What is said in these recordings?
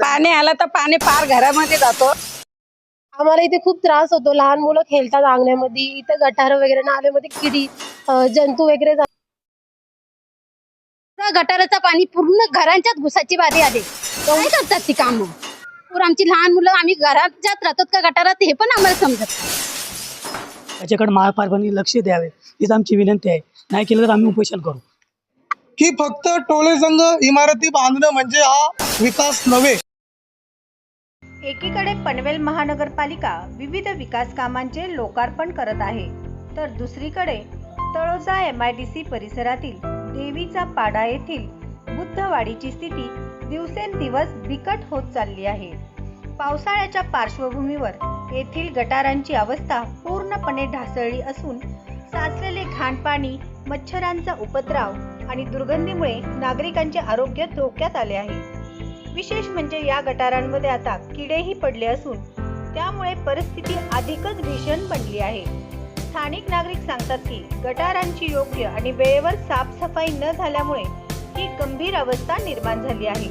पाणी आलं तर पाणी पार घरामध्ये जातो. आम्हाला इथे खूप त्रास होतो. लहान मुलं खेळतात अंगण्यामध्ये इथे गटार वगैरे नाल्यामध्ये किडी अं, जंतू वगैरे जा- गटाराचं पाणी पूर्ण घरांच्याच घुसाची बारी आली. काय करतात ती कामं? पूर आमची लहान मुलं आम्ही घरात राहतो का गटारात? हे पण आम्हाला समजत. त्याच्याकडे महापालिकांनी लक्ष द्यावे. हीच आमची विनंती आहे. नाही केलं तर आम्ही उपोषण करू. की फक्त टोळे संघ इमारती बांधणं म्हणजे हा विकास नव्हे. एकीकडे पनवेल महानगरपालिका विविध विकास कामांचे लोकार्पण करत आहे तर दुसरीकडे Taloja M I D C परिसरातील देवीचा पाडा येथील बुद्धवाडीची स्थिती दिवसेंदिवस बिकट होत चालली आहे. पावसाळ्याच्या पार्श्वभूमीवर येथील गटारांची अवस्था पूर्णपणे ढासळली असून साचलेले घाण पाणी मच्छरांचा उपद्रव आणि दुर्गंधीमुळे नागरिकांचे आरोग्य धोक्यात आले आहे. विशेष म्हणजे या गटारांमध्ये आता किडेही पडले असून त्यामुळे परिस्थिती अधिकच भीषण बनली आहे. स्थानिक नागरिक सांगतात की गटारांची योग्य आणि वेळेवर साफसफाई न झाल्यामुळे ही गंभीर अवस्था निर्माण झाली आहे.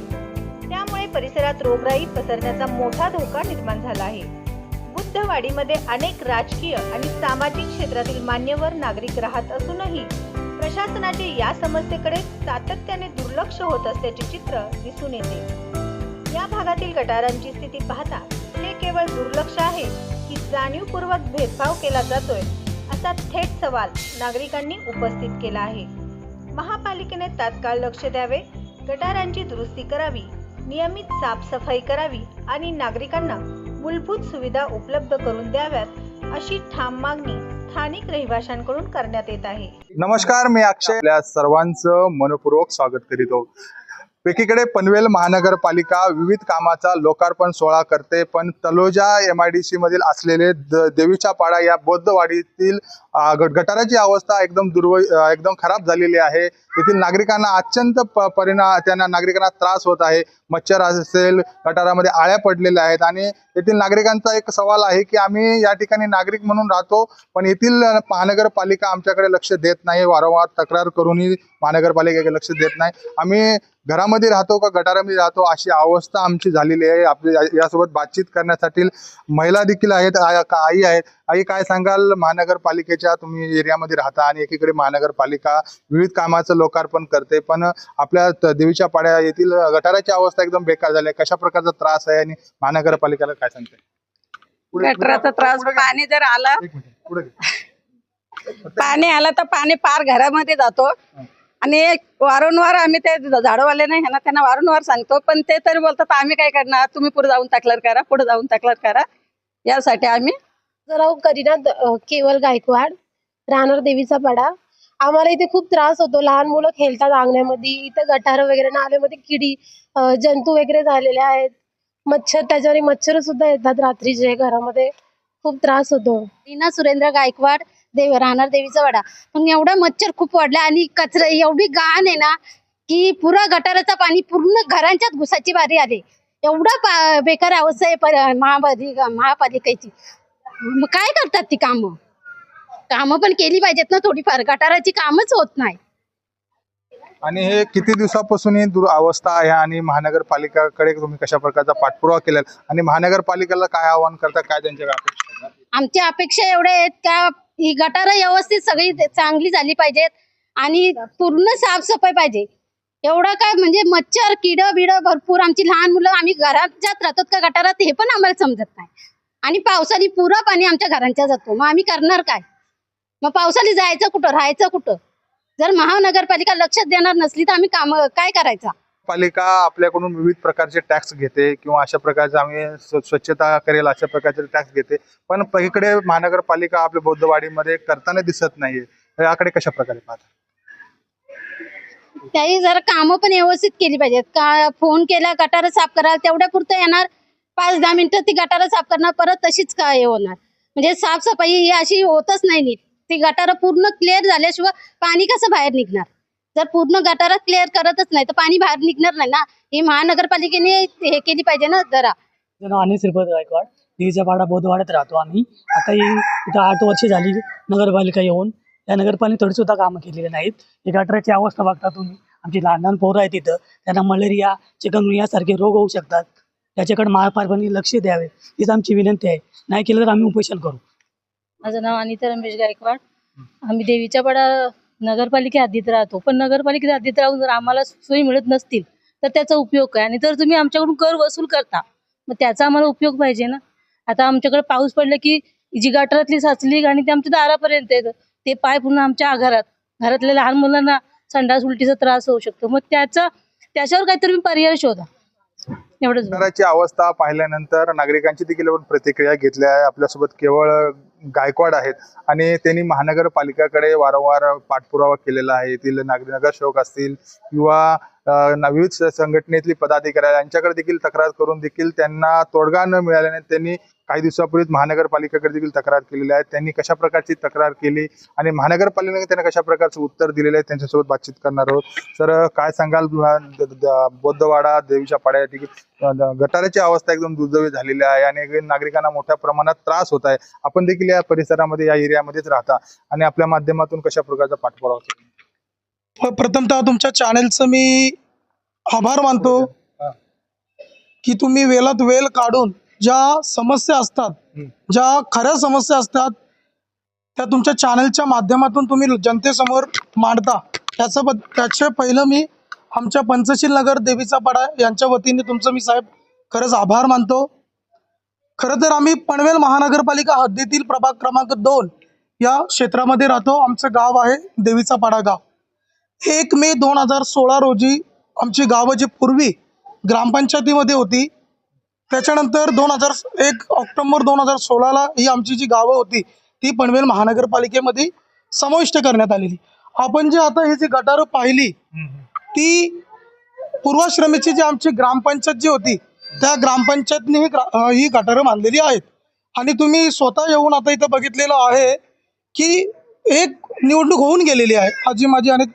त्यामुळे परिसरात रोगराई पसरण्याचा मोठा धोका निर्माण झाला आहे. बुद्धवाडीमध्ये अनेक राजकीय आणि सामाजिक क्षेत्रातील मान्यवर नागरिक राहत असूनही प्रशासनाचे या समस्येकडे सातत्याने दुर्लक्ष होत असल्याचे चित्र दिसून येते. या भागातील गटारांची स्थिती पाहता हे केवळ दुर्लक्ष आहे की जाणीवपूर्वक भेदभाव केला जातोय. असा थेट सवाल नागरिकांनी उपस्थित केला आहे. महापालिकेने तात्काळ लक्ष द्यावे गटारांची दुरुस्ती करावी नियमित साफसफाई करावी आणि नागरिकांना मूलभूत सुविधा उपलब्ध करून द्याव्यात अशी ठाम मागणी स्थानिक रहिवाशांकडून करण्यात येत आहे. नमस्कार मी अक्षय. आपल्या सर्वांचं मनपूर्वक स्वागत करीतो एकीकडे पनवेल महानगरपालिका विविध कामाचा लोकार्पण सोहळा करते पण Taloja M I D C मधील असलेले द- देवीच्या पाडा या बौद्धवाडीतील गटाराची अवस्था एकदम दुर्व एकदम खराब झालेली आहे. येथील नागरिकांना अत्यंत प- परिणाम त्यांना नागरिकांना त्रास होत आहे. मच्छर असेल गटारामध्ये आळ्या पडलेल्या आहेत आणि येथील नागरिकांचा एक सवाल आहे की आम्ही या ठिकाणी नागरिक म्हणून राहतो पण येथील महानगरपालिका आमच्याकडे लक्ष देत नाही वारंवार तक्रार करूनही महानगरपालिकेकडे लक्ष देत नाही. आम्ही घरामध्ये राहतो का गटारामध्ये राहतो अशी अवस्था आमची झालेली आहे. आपली यासोबत बातचीत करण्यासाठी महिला देखील आहेत आई आहेत. आई काय सांगाल? महानगरपालिकेच्या तुम्ही एरियामध्ये राहता आणि एकीकडे महानगरपालिका विविध कामाचं लोकार्पण करते पण आपल्या देवीच्या पाड्या येथील गटाराची अवस्था एकदम बेकार झाली आहे. कशा प्रकारचा त्रास आहे आणि महानगरपालिकेला काय सांगते गटराचा त्रास. पाणी जर आलं. पाणी आलं तर पाणी पार घरामध्ये जातो. आणि वारंवार आम्ही ते झाडवाले नाही ह्यांना त्यांना वारंवार सांगतो पण ते तरी बोलतात आम्ही काय करणार? तुम्ही पुढे जाऊन तक्रार करा पुढे जाऊन तक्रार करा. यासाठी आम्ही जरा करीना केवल गायकवाड राहणार देवीचा पाडा. आम्हाला इथे खूप त्रास होतो. लहान मुलं खेळतात अंगण्यामध्ये इथे गटार वगैरे नाल्यामध्ये किडी जंतू वगैरे झालेले आहेत. मच्छर त्याच्यावर मच्छर सुद्धा येतात रात्रीचे घरामध्ये. खूप त्रास होतो. रीना सुरेंद्र गायकवाड देव राहणार देवीचा वाडा. पण एवढा मच्छर खूप वाढला आणि कचरा एवढी घाण आहे ना की पुरा गटाराचं पाणी पूर्ण घरांच्याच घुसाची बारी आली. एवढा बेकार अवस्था आहे पर- महापालिका महापालिकेची. काय करतात ती कामं? कामं पण केली पाहिजेत ना थोडीफार. गटाराची कामच होत नाही. आणि हे किती दिवसापासून ही दुर अवस्था आहे आणि महानगरपालिकाकडे तुम्ही कशा प्रकारचा पाठपुरावा केला आणि महानगरपालिकेला काय आवाहन करता? काय त्यांच्या अपेक्षा आहेत? आमच्या अपेक्षा एवढ्या आहेत का ही गटार व्यवस्थित सगळी चांगली झाली पाहिजेत आणि पूर्ण साफसफाई पाहिजे. एवढं काय म्हणजे मच्छर किड बिड भरपूर आमची लहान मुलं आम्ही घरात जात राहतो का गटारात हे पण आम्हाला समजत नाही. आणि पावसाळी पुरा पाणी आमच्या घरांच्या जातो. मग आम्ही करणार काय? मग पावसाने जायचं कुठं? राहायचं कुठं? जर महानगरपालिका लक्ष देणार नसली तर आम्ही काम काय करायचं? पालिका आपल्याकडून विविध प्रकारचे टॅक्स घेते किंवा अशा प्रकारचे आम्ही स्वच्छता करेल अशा प्रकारचे टॅक्स घेते. पण इकडे महानगरपालिका आपल्या बौद्धवाडीमध्ये करताना दिसत नाहीये. याकडे कशा प्रकारे पाहता? त्याही जरा कामं पण व्यवस्थित केली पाहिजेत. का फोन केला गटार साफ करा तेवढ्या पुरतं येणार. पाच दहा मिनिटं ती गटार साफ करणार परत तशीच काय हे होणार? म्हणजे साफसफाई ही अशी होतच नाही नीट. ती गटार पूर्ण क्लिअर झाल्याशिवाय पाणी कसं बाहेर निघणार? जर पूर्ण गटार क्लिअर करतच नाही तर पाणी बाहेर निघणार नाही ना? ही महानगरपालिकेने हे केली पाहिजे ना जरा. अनिल श्रीपद गायकवाड. देवीचा पाडा बौद्धवाड्यात राहतो आम्ही. आता ही इथं आठ वर्ष झाली नगरपालिका येऊन. या नगरपालिका थोडी सुद्धा कामं केलेली नाहीत. ही गटाराची अवस्था बघता तुम्ही. आमची लहान लहान पोरं आहेत तिथं त्यांना मलेरिया चिकनगुनिया सारखे रोग होऊ शकतात. त्याच्याकडे महापालिकेने लक्ष द्यावे. हीच आमची विनंती आहे. नाही केलं तर आम्ही उपोषण करू. माझं नाव अनिता रमेश गायकवाड. आम्ही देवीच्या पाडा नगरपालिके हद्दीत राहतो. पण नगरपालिकेच्या हद्दीत राहून जर आम्हाला सोयी मिळत नसतील तर त्याचा उपयोग काय? आणि जर तुम्ही आमच्याकडून कर वसूल करता मग त्याचा आम्हाला उपयोग पाहिजे ना? आता आमच्याकडे पाऊस पडला की जी गटारातली साचली आणि ते आमच्या दारापर्यंत येतं. ते पाय पुन्हा आमच्या घरात घरातल्या लहान मुलांना संडास उलटीचा त्रास होऊ शकतो. मग त्याचा त्याच्यावर काहीतरी पर्याय शोधा. एवढंच. अवस्था पाहिल्यानंतर नागरिकांची देखील आपण प्रतिक्रिया घेतल्या आपल्यासोबत केवळ गायकवाड आहेत आणि त्यांनी महानगरपालिकाकडे वारंवार पाठपुरावा केलेला आहे. येथील नागरी नगरसेवक असतील किंवा विविध संघटनेतली पदाधिकारी यांच्याकडे देखील तक्रार करून देखील त्यांना तोडगा न मिळाल्याने त्यांनी काही दिवसापूर्वीच महानगरपालिकेकडे देखील तक्रार केलेली आहे. त्यांनी कशा प्रकारची तक्रार केली आणि महानगरपालिकेने त्यांना कशा प्रकारचं उत्तर दिलेलं आहे त्यांच्यासोबत बातचीत करणार आहोत. तर काय सांगाल? बौद्धवाडा देवीच्या पाड्या ठिकाणी गटाराची अवस्था एकदम दुर्दैवी झालेली आहे आणि नागरिकांना मोठ्या प्रमाणात त्रास होत आहे. आपण देखील या परिसरामध्ये या एरियामध्येच राहता आणि आपल्या माध्यमातून कशा प्रकारचा पाठपुरावा होतो प्रथमतः तुमच्या चॅनेलचं मी आभार मानतो. की तुम्ही वेळात वेळ काढून ज्या समस्या असतात. ज्या खऱ्या समस्या असतात त्या तुमच्या चॅनलच्या माध्यमातून तुम्ही जनतेसमोर मांडता. त्याचं त्याचे पहिलं मी आमच्या पंचशील नगर देवीचा पाडा यांच्या वतीने तुमचं मी साहेब खरंच आभार मानतो. खरं तर आम्ही पनवेल महानगरपालिका हद्दीतील प्रभाग क्रमांक दोन या क्षेत्रामध्ये राहतो. आमचं गाव आहे देवीचा पाडा गाव. एक मे दोन हजार सोळा रोजी आमची गावं जी पूर्वी ग्रामपंचायतीमध्ये होती त्याच्यानंतर दोन हजार एक ऑक्टोबर दोन हजार सोळाला ही आमची जी गावं होती ती पनवेल महानगरपालिकेमध्ये समाविष्ट करण्यात आलेली. आपण जी आता ही जी गटारं पाहिली ती पूर्वाश्रमीची जी आमची ग्रामपंचायत जी होती त्या ग्रामपंचायतने ही ग्रा- ही गटारं बांधलेली आहेत. आणि तुम्ही स्वतः येऊन आता इथं बघितलेलं आहे की एक निवडणूक होऊन गेलेली आहे. आजी माझी अनेक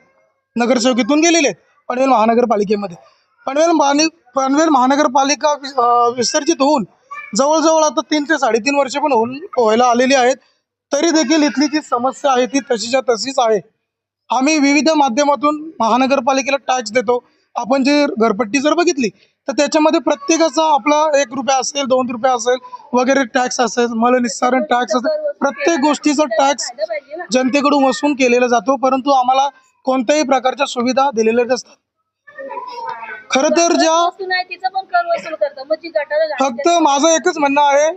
नगरसेवकीतून गेलेले आहेत पनवेल महानगरपालिकेमध्ये. पनवेल महानि पनवेल महानगरपालिका विसर्जित होऊन जवळजवळ आता तीन ते साडेतीन वर्ष पण होऊन व्हायला आलेली आहेत. तरी देखील इथली जी समस्या आहे ती तशीच्या तशीच आहे. आम्ही विविध माध्यमातून महानगरपालिकेला टॅक्स देतो. आपण जे घरपट्टी जर बघितली तर त्याच्यामध्ये प्रत्येकाचा आपला एक रुपया असेल दोन रुपये असेल वगैरे टॅक्स असेल मल निस्सारण टॅक्स असेल प्रत्येक गोष्टीचा टॅक्स जनतेकडून वसूल केलेला जातो. परंतु आम्हाला कोणत्याही प्रकारच्या सुविधा दिलेल्या नसतात. खरं तर ज्या फक्त माझं एकच म्हणणं आहे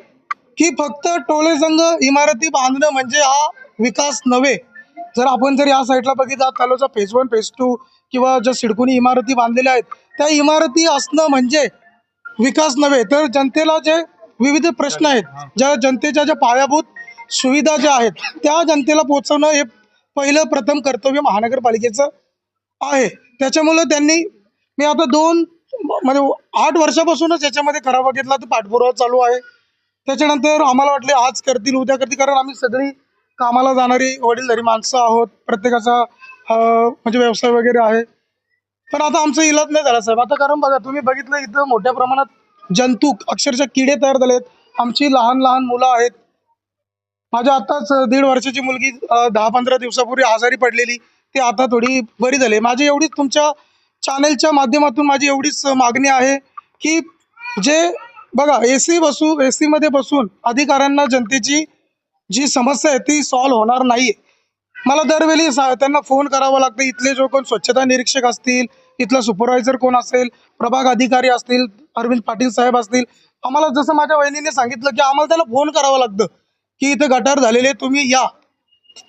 की फक्त टोळे संघ इमारती बांधणं म्हणजे हा विकास नव्हे. जर आपण जर या साईडला बघितलं तालुका फेज वन फेज टू किंवा ज्या सिडकोनी इमारती बांधलेल्या आहेत त्या इमारती असणं म्हणजे विकास नव्हे. तर जनतेला जे विविध प्रश्न आहेत ज्या जनतेच्या ज्या पायाभूत सुविधा ज्या आहेत त्या जनतेला पोहोचवणं हे पहिलं प्रथम कर्तव्य महानगरपालिकेचं आहे. त्याच्यामुळं त्यांनी मी आता दोन म्हणजे आठ वर्षापासूनच याच्यामध्ये करावा बघितला तर पाठपुरावा चालू आहे. त्याच्यानंतर आम्हाला वाटले आज करतील उद्या करतील कारण आम्ही सगळी कामाला जाणारी वडीलधारी माणसं आहोत. प्रत्येकाचा म्हणजे व्यवसाय वगैरे आहे. पण आता आमचं इलाज नाही झाला साहेब. आता कारण बघा तुम्ही बघितलं इथं मोठ्या प्रमाणात जंतूक अक्षरशः किडे तयार झालेत. आमची लहान लहान मुलं आहेत. माझ्या आताच दीड वर्षाची मुलगी दहा पंधरा दिवसापूर्वी आजारी पडलेली. ती आता थोडी बरी झाली माझी एवढीच तुमच्या चॅनेलच्या माध्यमातून माझी एवढीच मागणी आहे की जे बघा ए सी बसू ए सीमध्ये बसून अधिकाऱ्यांना जनतेची जी समस्या आहे ती सॉल्व्ह होणार नाही मला दरवेळी त्यांना फोन करावा लागतं. इथले जो कोण स्वच्छता निरीक्षक असतील इथला सुपरवायझर कोण असेल प्रभाग अधिकारी असतील अरविंद पाटील साहेब असतील आम्हाला जसं माझ्या वहिनीने सांगितलं की आम्हाला त्याला फोन करावं लागतं. की इथं गटार झालेले तुम्ही या.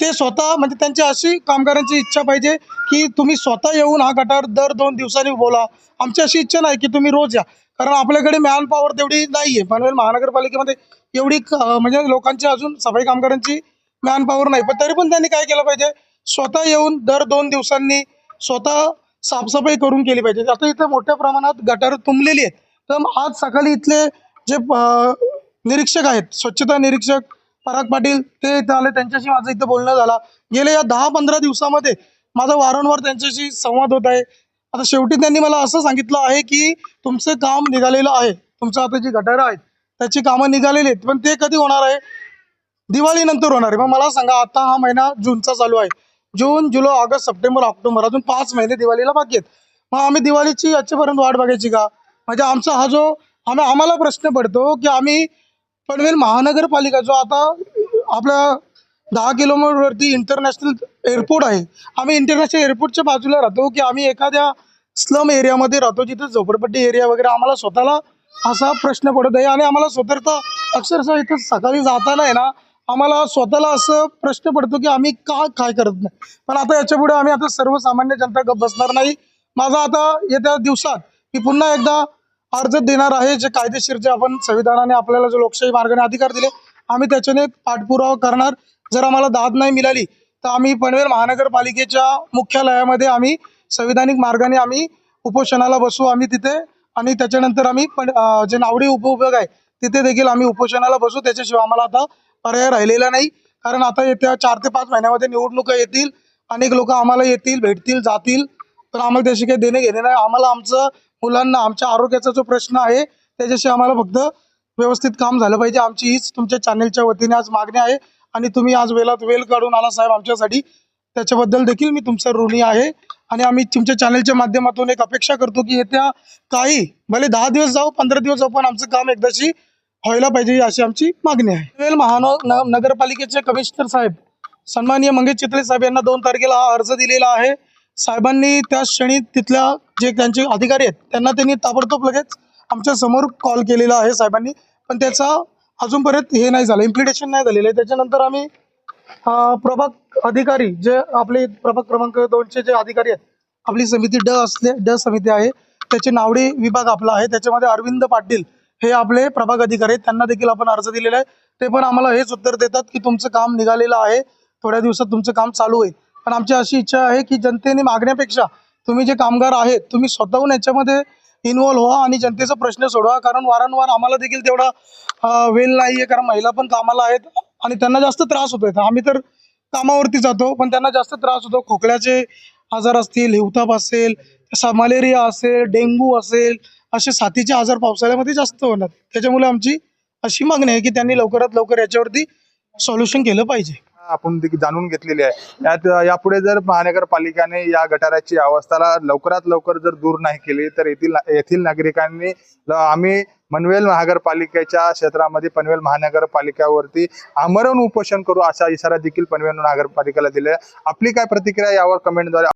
ते स्वतः म्हणजे त्यांची अशी कामगारांची इच्छा पाहिजे की तुम्ही स्वतः येऊन हा गटार दर दोन दिवसांनी बोला. आमची अशी इच्छा नाही की तुम्ही रोज या. कारण आपल्याकडे मॅन पॉवर तेवढी नाही आहे पनवेल महानगरपालिकेमध्ये एवढी क- म्हणजे लोकांची अजून सफाई कामगारांची मॅन पॉवर नाही. पण तरी पण त्यांनी काय केलं पाहिजे? स्वतः येऊन दर दोन दिवसांनी स्वतः साफसफाई करून केली पाहिजे. आता इथं मोठ्या प्रमाणात गटार तुंबलेली आहेत. तर आज सकाळी इथले जे निरीक्षक आहेत स्वच्छता निरीक्षक पराग पाटील ते इथं आले त्यांच्याशी माझं इथं बोलणं झाला. गेले या दहा पंधरा दिवसामध्ये माझा वारंवार त्यांच्याशी संवाद होत आहे. आता शेवटी त्यांनी मला असं सांगितलं आहे की तुमचं काम निघालेलं आहे. तुमचं आता जी गटारं आहेत त्याची कामं निघालेली आहेत पण ते कधी होणार आहे? दिवाळीनंतर होणार आहे. मग मला सांगा आता हा महिना जूनचा चालू आहे. June July August September October अजून पाच महिने दिवाळीला बाकी आहेत. मग आम्ही दिवाळीची आजच्यापर्यंत वाट बघायची का? म्हणजे आमचा हा जो आम्ही आम्हाला प्रश्न पडतो की आम्ही पनवेल महानगरपालिका जो आता आपल्या दहा किलोमीटरवरती इंटरनॅशनल एअरपोर्ट आहे. आम्ही इंटरनॅशनल एअरपोर्टच्या बाजूला राहतो की आम्ही एखाद्या स्लम एरियामध्ये राहतो जिथे झोपडपट्टी एरिया वगैरे आम्हाला स्वतःला असा प्रश्न पडत आहे आणि आम्हाला स्वतः अक्षरशः इथं सकाळी जाताना आहे ना आम्हाला स्वतःला असं प्रश्न पडतो की आम्ही का काय करत नाही? पण आता याच्यापुढे आम्ही आता सर्वसामान्य जनता गप बसणार नाही. माझा आता येत्या दिवसात मी पुन्हा एकदा अर्ज देणार आहे जे कायदेशीर जे आपण संविधानाने आपल्याला जो लोकशाही मार्गाने अधिकार दिले आम्ही त्याच्याने पाठपुरावा करणार. जर आम्हाला दाद नाही मिळाली तर आम्ही पनवेल महानगरपालिकेच्या मुख्यालयामध्ये आम्ही संविधानिक मार्गाने आम्ही उपोषणाला बसू आम्ही तिथे आणि त्याच्यानंतर आम्ही पण जे नावडी उपउपयोग आहे तिथे देखील आम्ही उपोषणाला बसू. त्याच्याशिवाय आम्हाला आता पर्याय राहिलेला नाही. कारण आता येत्या चार ते पाच महिन्यामध्ये निवडणुका येतील अनेक लोक आम्हाला येतील भेटतील जातील. तर आम्हाला त्याशी काही देणे घेणे नाही. आम्हाला आमचं मुलांना आमच्या आरोग्याचा जो प्रश्न आहे त्याच्याशी आम्हाला फक्त व्यवस्थित काम झालं पाहिजे. आमची हीच तुमच्या चॅनेलच्या वतीने आज मागणी आहे आणि तुम्ही आज वेळात वेळ काढून आला साहेब आमच्यासाठी. त्याच्याबद्दल देखील मी तुमचा ऋणी आहे आणि आम्ही तुमच्या चॅनलच्या माध्यमातून एक अपेक्षा करतो की येत्या काही भले दहा दिवस जाऊ पंधरा दिवस जाऊ पण आमचं काम एकदाशी व्हायला पाहिजे अशी आमची मागणी आहे. वेल महानगर न- नगरपालिकेचे कमिशनर साहेब सन्माननीय मंगेश चित्रे साहेब यांना दोन तारखेला हा अर्ज दिलेला आहे. साहेबांनी त्या क्षणी तिथल्या जे त्यांचे अधिकारी आहेत त्यांना त्यांनी ताबडतोब लगेच आमच्यासमोर कॉल केलेला आहे साहेबांनी. पण त्याचा अजूनपर्यंत हे नाही झालं इम्प्लिटेशन नाही झालेलं आहे. त्याच्यानंतर आम्ही प्रभाग अधिकारी जे आपले प्रभाग क्रमांक दोनचे जे अधिकारी आहेत आपली समिती ड असले ड समिती आहे त्याचे नावडी विभाग आपला आहे. त्याच्यामध्ये अरविंद पाटील हे आपले प्रभाग अधिकारी आहेत. त्यांना देखील आपण अर्ज दिलेला आहे. ते पण आम्हाला हेच उत्तर देतात की तुमचं काम निघालेलं आहे. थोड्या दिवसात तुमचं काम चालू होईल. पण आमची अशी इच्छा आहे की जनतेने मागण्यापेक्षा तुम्ही जे कामगार आहेत तुम्ही स्वतःहून याच्यामध्ये इन्व्हॉल्व्ह व्हा आणि जनतेचा प्रश्न सोडवा. कारण वारंवार आम्हाला देखील तेवढा वेल वेळ नाही आहे कारण महिला पण कामाला आहेत आणि त्यांना जास्त त्रास होतोय. आम्ही तर कामावरती जातो पण त्यांना जास्त त्रास होतो. खोकल्याचे आजार असतील हिवताप असेल मलेरिया असेल डेंग्यू असेल असे साथीचे आजार पावसाळ्यामध्ये जास्त होणार. त्याच्यामुळे आमची अशी मागणी आहे की त्यांनी लवकरात लवकर याच्यावरती सोल्युशन केलं पाहिजे. आपण जाणून घेतलेली आहे. यात यापुढे जर महानगरपालिकेने या गटाराची अवस्थाला लवकरात लवकर जर दूर नाही केली तर येथील येथील नागरिकांनी आम्ही पनवेल महानगरपालिकेच्या क्षेत्रामध्ये पनवेल महानगरपालिकावरती आमरण उपोषण करू असा इशारा देखील पनवेल महानगरपालिकेला दिला आपली काय प्रतिक्रिया यावर कमेंटद्वारे